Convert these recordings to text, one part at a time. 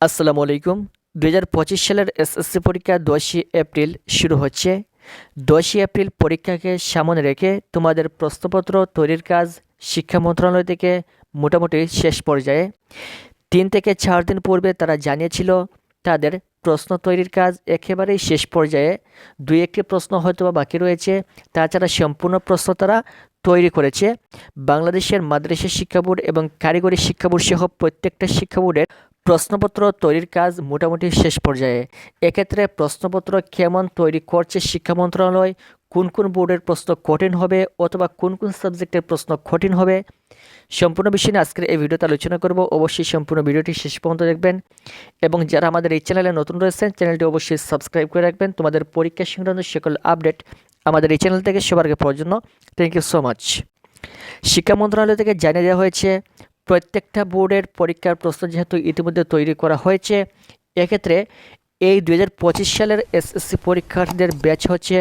আসসালামু আলাইকুম। দু হাজার পঁচিশ সালের এসএসসি পরীক্ষা দশই এপ্রিল শুরু হচ্ছে। দশই এপ্রিল পরীক্ষাকে সামনে রেখে তোমাদের প্রশ্নপত্র তৈরির কাজ শিক্ষা মন্ত্রণালয় থেকে মোটামুটি শেষ পর্যায়ে। তিন থেকে চার দিন পূর্বে তারা জানিয়েছিল তাদের প্রশ্ন তৈরির কাজ একেবারেই শেষ পর্যায়ে। দুই একটি প্রশ্ন হয়তো বাকি রয়েছে, তাছাড়া সম্পূর্ণ প্রশ্ন তারা তৈরি করেছে। বাংলাদেশের মাদ্রাসা শিক্ষা বোর্ড এবং কারিগরি শিক্ষা বোর্ড সহ প্রত্যেকটা শিক্ষা বোর্ডের প্রশ্নপত্র তৈরির কাজ মোটামুটি শেষ পর্যায়ে। এক্ষেত্রে প্রশ্নপত্র কেমন তৈরি করছে শিক্ষা মন্ত্রণালয়? কোন কোন বোর্ডের প্রশ্ন কঠিন হবে অথবা কোন কোন সাবজেক্টের প্রশ্ন কঠিন হবে? সম্পূর্ণ বিষয় নিয়ে আজকের এই ভিডিওতে আলোচনা করব। অবশ্যই সম্পূর্ণ ভিডিওটি শেষ পর্যন্ত দেখবেন। এবং যারা আমাদের এই চ্যানেলে নতুন রয়েছেন, চ্যানেলটি অবশ্যই সাবস্ক্রাইব করে রাখবেন। তোমাদের পরীক্ষা সংক্রান্ত সকল আপডেট আমাদের এই চ্যানেল থেকে সবার আগে পাওয়ার জন্য। থ্যাংক ইউ সো মাচ শিক্ষা মন্ত্রণালয় থেকে জানিয়ে দেওয়া হয়েছে প্রত্যেকটা বোর্ডের পরীক্ষার প্রশ্ন যেহেতু ইতিমধ্যে তৈরি করা হয়েছে, এক্ষেত্রে এই দু হাজার পঁচিশ সালের এসএসসি পরীক্ষার্থীদের ব্যাচ হচ্ছে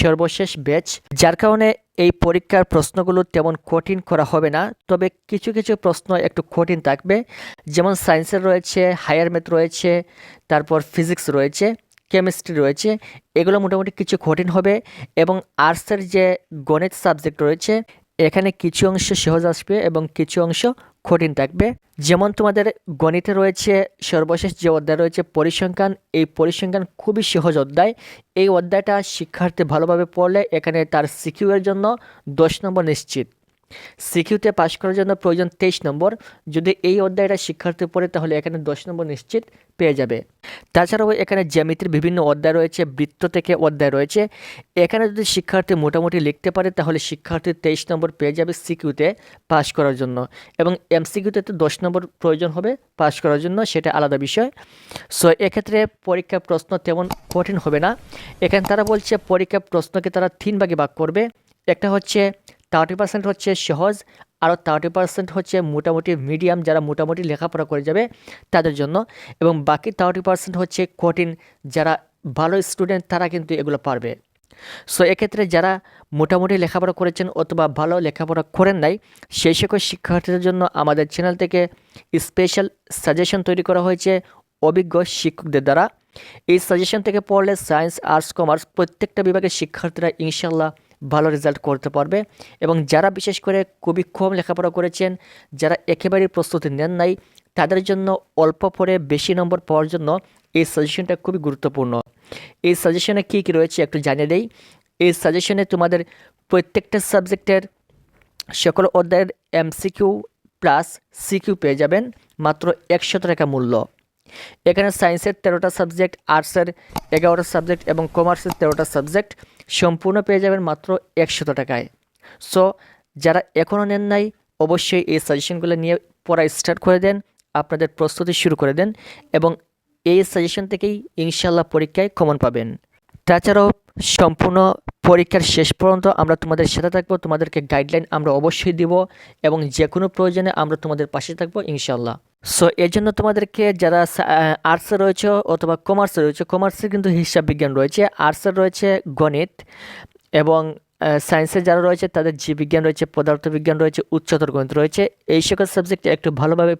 সর্বশেষ ব্যাচ, যার কারণে এই পরীক্ষার প্রশ্নগুলো তেমন কঠিন করা হবে না। তবে কিছু কিছু প্রশ্ন একটু কঠিন থাকবে, যেমন সায়েন্সের রয়েছে, হায়ার ম্যাথ রয়েছে, তারপর ফিজিক্স রয়েছে, কেমিস্ট্রি রয়েছে, এগুলো মোটামুটি কিছু কঠিন হবে এবং আর্টসের যে গণিত সাবজেক্ট রয়েছে এখানে কিছু অংশ সহজ আসবে এবং কিছু অংশ কঠিন থাকবে। যেমন তোমাদের গণিতে রয়েছে সর্বশেষ যে অধ্যায় রয়েছে পরিসংখ্যান, এই পরিসংখ্যান খুবই সহজ অধ্যায়। এই অধ্যায়টা শিক্ষার্থী ভালোভাবে পড়লে এখানে তার সিকিউ জন্য দশ নম্বর নিশ্চিত। সিকিউতে পাশ করার জন্য প্রয়োজন তেইশ নম্বর। যদি এই অধ্যায়টা শিক্ষার্থী পড়ে, তাহলে এখানে দশ নম্বর নিশ্চিত পেয়ে যাবে। তাছাড়াও এখানে জ্যামিতির বিভিন্ন অধ্যায় রয়েছে, বৃত্ত থেকে অধ্যায় রয়েছে। এখানে যদি শিক্ষার্থী মোটামুটি লিখতে পারে, তাহলে শিক্ষার্থী তেইশ নম্বর পেয়ে যাবে সিকিউতে পাশ করার জন্য। এবং এমসিকিউতে তো দশ নম্বর প্রয়োজন হবে পাশ করার জন্য, সেটা আলাদা বিষয়। সো, এক্ষেত্রে পরীক্ষা প্রশ্ন তেমন কঠিন হবে না। এখানে তারা বলছে পরীক্ষা প্রশ্নকে তারা তিন ভাগে ভাগ করবে। একটা হচ্ছে থার্টি পার্সেন্ট হচ্ছে সহজ আরও থার্টি পার্সেন্ট হচ্ছে মোটামুটি মিডিয়াম যারা মোটামুটি লেখাপড়া করে যাবে তাদের জন্য এবং বাকি থার্টি পার্সেন্ট হচ্ছে কঠিন যারা ভালো স্টুডেন্ট তারা কিন্তু এগুলো পারবে। সো এক্ষেত্রে যারা মোটামুটি লেখাপড়া করেছেন অথবা ভালো লেখাপড়া করেন নাই, সেই সকল শিক্ষার্থীদের জন্য আমাদের চ্যানেল থেকে স্পেশাল সাজেশন তৈরি করা হয়েছে অভিজ্ঞ শিক্ষকদের দ্বারা। এই সাজেশন থেকে পড়লে সায়েন্স আর্টস কমার্স প্রত্যেকটা বিভাগের শিক্ষার্থীরা ইনশাল্লাহ ভালো রেজাল্ট করতে পারবে। এবং যারা বিশেষ করে খুবই কম লেখাপড়া করেছেন, যারা একেবারেই প্রস্তুতি নেন নাই, তাদের জন্য অল্প পরে বেশি নম্বর পাওয়ার জন্য এই সাজেশনটা খুবই গুরুত্বপূর্ণ। এই সাজেশনে কী কী রয়েছে একটু জানিয়ে দেই। এই সাজেশনে তোমাদের প্রত্যেকটা সাবজেক্টের সকল অধ্যায়ের এমসিকিউ প্লাস সিকিউ পেয়ে যাবেন, মাত্র একশত টাকা মূল্য। এখানে সায়েন্সের তেরোটা সাবজেক্ট, আর্টসের এগারোটা সাবজেক্ট এবং কমার্সের তেরোটা সাবজেক্ট সম্পূর্ণ পেয়ে যাবেন মাত্র একশত টাকায়। সো, যারা এখনও নেন নাই, অবশ্যই এই সাজেশনগুলো নিয়ে পড়া স্টার্ট করে দেন, আপনাদের প্রস্তুতি শুরু করে দেন এবং এই সাজেশন থেকেই ইনশাল্লাহ পরীক্ষায় কমন পাবেন। তাছাড়াও সম্পূর্ণ পরীক্ষার শেষ পর্যন্ত আমরা তোমাদের সাথে থাকব, তোমাদেরকে গাইডলাইন আমরা অবশ্যই দিব এবং যে কোনো প্রয়োজনে আমরা তোমাদের পাশে থাকব ইনশাল্লাহ সো এর জন্য তোমাদেরকে যারা আর্টসে রয়েছে অথবা কমার্সে রয়েছে কমার্সে কিন্তু হিসাব বিজ্ঞান রয়েছে আর্টসের রয়েছে গণিত এবং সায়েন্সের যারা রয়েছে তাদের জীববিজ্ঞান রয়েছে, পদার্থবিজ্ঞান রয়েছে, উচ্চতর গণিত রয়েছে। এই সকল সাবজেক্টে একটু ভালোভাবে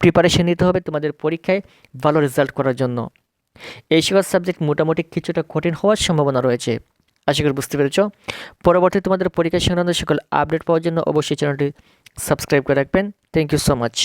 প্রিপারেশন নিতে হবে তোমাদের পরীক্ষায়, ভালো রেজাল্ট করার জন্য। এই সকল সাবজেক্ট মোটামুটি কিছুটা কঠিন হওয়ার সম্ভাবনা রয়েছে। আশা করি বুঝতে পেরেছ। পরবর্তী তোমাদের পরীক্ষা সংক্রান্ত সকল আপডেট পাওয়ার জন্য অবশ্যই চ্যানেলটি সাবস্ক্রাইব করে রাখবেন। Thank you so much